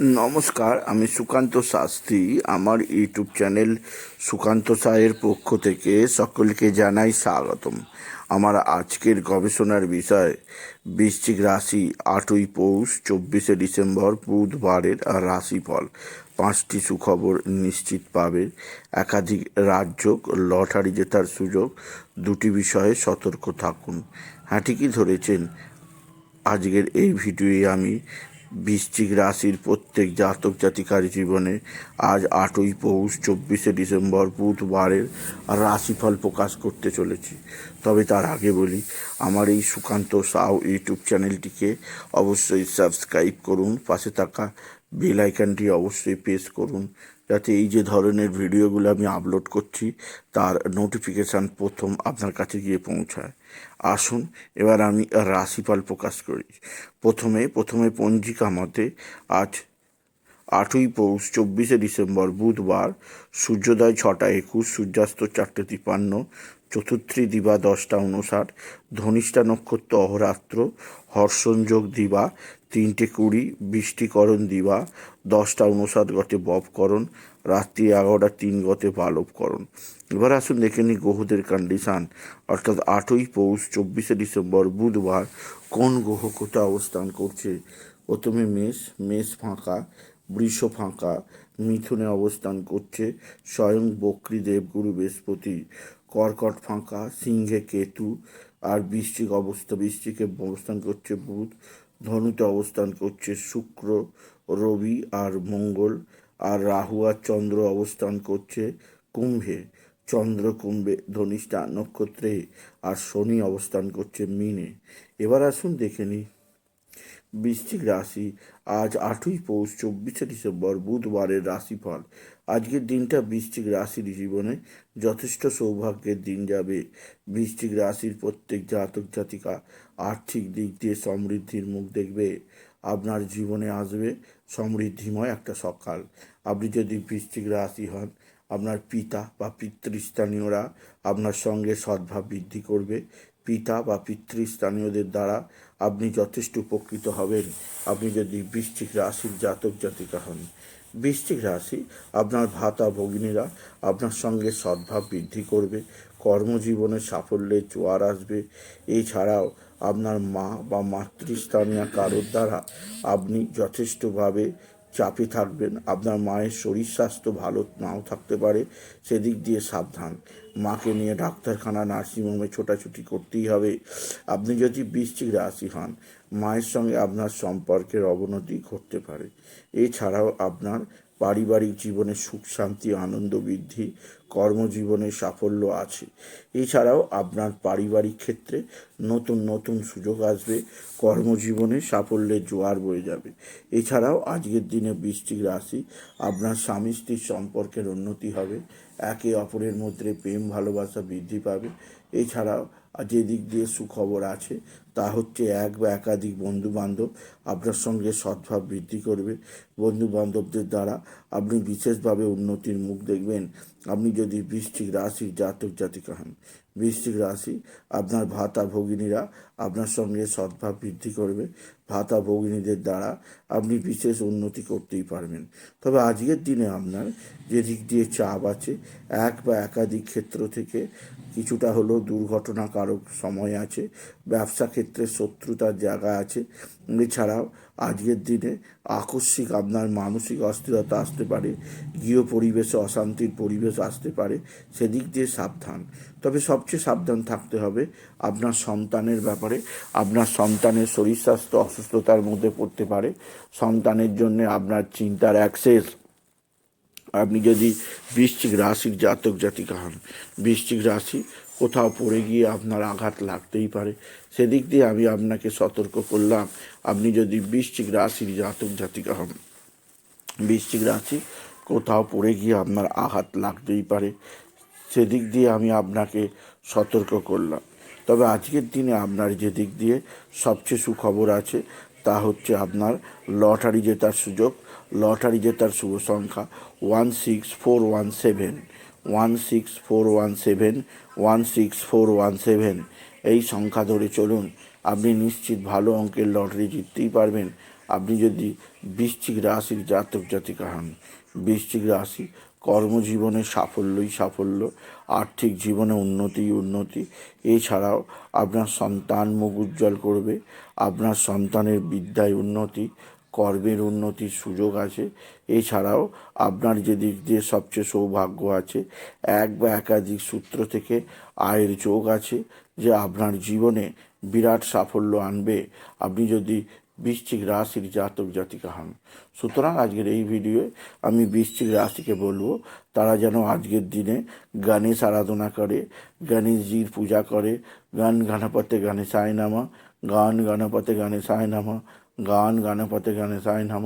নমস্কার, আমি সুকান্ত শাস্ত্রী। আমার ইউটিউব চ্যানেল সুকান্ত সায়ের পক্ষ থেকে সকলকে জানাই স্বাগতম। আমার আজকের গবেষণার বিষয়, বৃশ্চিক রাশি আটই পৌষ, চব্বিশে ডিসেম্বর, বুধবারের রাশিফল। পাঁচটি সুখবর নিশ্চিত পাবে। একাধিক রাজ্য লটারি জেতার সুযোগ, দুটি বিষয়ে সতর্ক থাকুন। হ্যাঁ ঠিকই ধরেছেন। আজকের এই ভিডিওয়ে আমি বৃশ্চিক রাশির প্রত্যেক জাতক জাতিকার জীবনে আজ আটই পৌষ, চব্বিশে ডিসেম্বর বুধবারের রাশিফল প্রকাশ করতে চলেছি। তবে তার আগে বলি, আমার এই সুকান্ত সাউ ইউটিউব চ্যানেলটিকে অবশ্যই সাবস্ক্রাইব করুন, পাশে থাকা বেল আইকনটি অবশ্যই প্রেস করুন। যাতে এই যে ধরনের ভিডিওগুলো আমি আপলোড করছি, তার নোটিফিকেশান প্রথম আপনার কাছে গিয়ে পৌঁছায়। আসুন, এবার আমি রাশিফল প্রকাশ করি। প্রথমে প্রথমে পঞ্জিকা মতে আজ আটই পৌষ, চব্বিশে ডিসেম্বর, বুধবার, সূর্যোদয় ছটা একুশ, সূর্যাস্ত চারটে তিপান্ন, চতুর্থী দিবা দশটা উনষাট ধনিষ্ঠা নক্ষত্র অহরাত্র হর্ষণযোগ দিবা তিনটে কুড়ি, বৃষ্টিকরণ দিবা দশটা উনষাট গতে ববকরণ রাত্রি এগারোটা তিন গতে বালবকরণ। এবার আসুন দেখে নিই গ্রহদের কন্ডিশান অর্থাৎ আটই পৌষ, চব্বিশে ডিসেম্বর, বুধবার কোন গ্রহ কোথায় অবস্থান করছে? প্রথমে মেষ মেষ ফাঁকা বৃষ ফাঁকা, মিথুনে অবস্থান করছে স্বয়ং বক্রী দেবগুরু বৃহস্পতি। কর্কট ফাঁকা, সিংহে কেতু আর বৃশ্চিক অবস্থা, বৃশ্চিকে অবস্থান করছে বুধ, ধনুতে অবস্থান করছে শুক্র, রবি আর মঙ্গল আর রাহু আর চন্দ্র অবস্থান করছে কুম্ভে। চন্দ্র কুম্ভে ধনিষ্ঠা নক্ষত্রে আর শনি অবস্থান করছে মিনে। এবার আসুন দেখে নিই বৃশ্চিক রাশি আজ আটই পৌষ, চব্বিশে ডিসেম্বর, বুধবারের রাশিফল। আজকের দিনটা বৃশ্চিক রাশির জীবনে যথেষ্ট সৌভাগ্যের দিন যাবে। বৃশ্চিক রাশির প্রত্যেক জাতক জাতিকা আর্থিক দিক দিয়ে সমৃদ্ধির মুখ দেখবে। আপনার জীবনে আসবে সমৃদ্ধিময় একটা সকাল। আপনি যদি বৃশ্চিক রাশি হন, আপনার পিতা বা পিতৃস্থানীয়রা আপনার সঙ্গে সদ্ভাব বৃদ্ধি করবে। পিতা বা পিতৃস্থানীয়দের দ্বারা আপনি যথেষ্ট উপকৃত হবেন। আপনি যদি বৃশ্চিক রাশির জাতক জাতিকা হন। বৃশ্চিক রাশি আপনার ভাতা ভগিনীরা আপনার সঙ্গে সদ্ভাব বৃদ্ধি করবে, কর্মজীবনে সাফল্যের জোয়ার আসবে। এছাড়াও আপনার মা বা মাতৃস্থানীয় কারোর দ্বারা আপনি যথেষ্টভাবে চাপে থাকবেন। আপনার মায়ের শরীর স্বাস্থ্য ভালো নাও থাকতে পারে, সেদিক দিয়ে সাবধান। মাকে নিয়ে ডাক্তারখানা, নার্সিংহোমে ছোটাছুটি করতেই হবে। আপনি যদি বৃশ্চিক রাশি হন, মায়ের সঙ্গে আপনার সম্পর্কের অবনতি ঘটতে পারে। এছাড়াও আপনার পারিবারিক জীবনে সুখ, শান্তি, আনন্দ বৃদ্ধি, কর্মজীবনে সাফল্য আছে। এছাড়াও আপনার পারিবারিক ক্ষেত্রে নতুন নতুন সুযোগ আসবে। কর্মজীবনে সাফল্যের জোয়ার বয়ে যাবে। এছাড়াও আজকের দিনে বৃষ্টিক রাশি আপনার স্বামী স্ত্রীর সম্পর্কের উন্নতি হবে। একে অপরের মধ্যে প্রেম ভালোবাসা বৃদ্ধি পাবে। এছাড়াও যে দিক দিয়ে সুখবর আছে, তা হচ্ছে এক বা একাধিক বন্ধু বান্ধব আপনার সঙ্গে সদ্ভাব বৃদ্ধি করবে। বন্ধু বান্ধবদের দ্বারা আপনি বিশেষভাবে উন্নতির মুখ দেখবেন। আপনি যদি বৃশ্চিক রাশির জাতক জাতিকা হন, বৃশ্চিক রাশি আপনার ভাতা ভগিনীরা আপনার সঙ্গে সদ্ভাব বৃদ্ধি করবে। ভাতা ভগিনীদের দ্বারা আপনি বিশেষ উন্নতি করতেই পারবেন। তবে আজকের দিনে আপনার যে দিক দিয়ে চাপ আছে, এক বা একাধিক ক্ষেত্র থেকে কিছুটা হলেও দুর্ঘটনাকারক সময় আছে। ব্যবসা ক্ষেত্রে শত্রুতার জায়গা আছে। এছাড়াও আজকের দিনে আকস্মিক আপনার মানসিক অস্থিরতা আসতে পারে, গৃহ পরিবেশে অশান্তির পরিবেশ আসতে পারে, সেদিক দিয়ে সাবধান। তবে সবচেয়ে সাবধান থাকতে হবে আপনার সন্তানের ব্যাপারে। আপনার সন্তানের শরীর স্বাস্থ্য অসুস্থতার মধ্যে পড়তে পারে। সন্তানের জন্য আপনার চিন্তার অ্যাক্সেস। আপনি যদি বৃশ্চিক রাশির জাতক জাতিকা হন, বৃশ্চিক রাশি কোথাও পড়ে গিয়ে আপনার আঘাত লাগতেই পারে। সেদিক দিয়ে আমি আপনাকে সতর্ক করলাম। আপনি যদি বৃশ্চিক রাশির জাতক জাতিকা হন, বৃশ্চিক রাশি, কোথাও পড়ে গিয়ে আপনার আঘাত লাগতেই পারে। সেদিক দিয়ে আমি আপনাকে সতর্ক করলাম। তবে আজকের দিনে আপনার যে দিক দিয়ে সবচেয়ে সুখবর আছে, তা হচ্ছে আপনার লটারি জেতার সুযোগ। লটারি জেতার শুভ সংখ্যা one six four one seven. One six four one seven one six four one seven এই সংখ্যা ধরে চলুন, আপনি নিশ্চিত ভালো অঙ্কের লটারি জিততেই পারবেন। আপনি যদি বৃশ্চিক রাশির জাতক জাতিকা হন, বৃশ্চিক রাশি কর্মজীবনে সাফল্যই সাফল্য, আর্থিক জীবনে উন্নতিই উন্নতি। এছাড়াও আপনার সন্তান মুখ উজ্জ্বল করবে, আপনার সন্তানের বিদ্যায় উন্নতি কর্মের উন্নতির সুযোগ আছে। এছাড়াও আপনার যে দিক দিয়ে সবচেয়ে সৌভাগ্য আছে, এক বা একাধিক সূত্র থেকে আয়ের যোগ আছে যে আপনার জীবনে বিরাট সাফল্য আনবে। আপনি যদি বৃশ্চিক রাশির জাতক জাতিকা হন। সুতরাং আজকের এই ভিডিওয়ে আমি বৃশ্চিক রাশিকে বলব, তারা যেন আজকের দিনে গণেশ আরাধনা করে, গণেশজির পূজা করে, গান গণপতে গণেশায় নামা গান গণপতে গণেশায় নামা গান, গানে পথে গানে তাই নাম,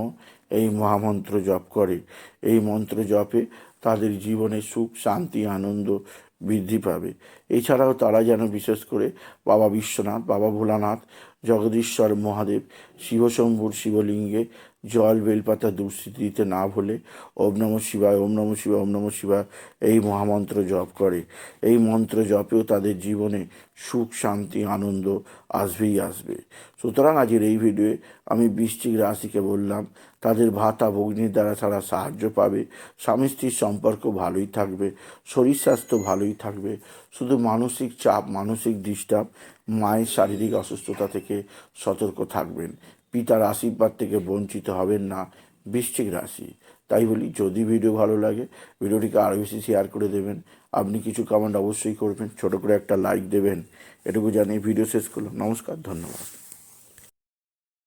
এই মহামন্ত্র জপ করে। এই মন্ত্র জপে তাদের জীবনে সুখ, শান্তি, আনন্দ বৃদ্ধি পাবে। এছাড়াও তারা যেন বিশেষ করে বাবা বিশ্বনাথ, বাবা ভোলানাথ, জগদীশ্বর মহাদেব, শিবশম্ভুর শিবলিঙ্গে জল বেলপাতা দুঃস্থিতি দিতে না ভুলে ওম নম শিবায়, ওম নম শিবায়, ওম নম শিবায় এই মহামন্ত্র জপ করে। এই মন্ত্র জপেও তাদের জীবনে সুখ, শান্তি, আনন্দ আসবেই আসবে। সুতরাং আজের এই ভিডিওয়ে আমি বৃশ্চিক রাশিকে বললাম, তাদের ভাতা ভগ্নির দ্বারা তারা সাহায্য পাবে স্বামী স্ত্রীর সম্পর্ক ভালোই থাকবে, শরীর স্বাস্থ্য ভালোই থাকবে, শুধু মানসিক চাপ, মানসিক ডিস্টার্ব, মায়ের শারীরিক অসুস্থতা থেকে সতর্ক থাকবেন। পিতার আশীর্বাদ থেকে বঞ্চিত হবেন না বৃশ্চিক রাশি। তাই বলি, যদি ভিডিও ভালো লাগে, ভিডিওটিকে আরও বেশি শেয়ার করে দেবেন। আপনি কিছু কমেন্ট অবশ্যই করবেন, ছোটো করে একটা লাইক দেবেন। এটুকু জানিয়ে ভিডিও শেষ করলাম। নমস্কার, ধন্যবাদ।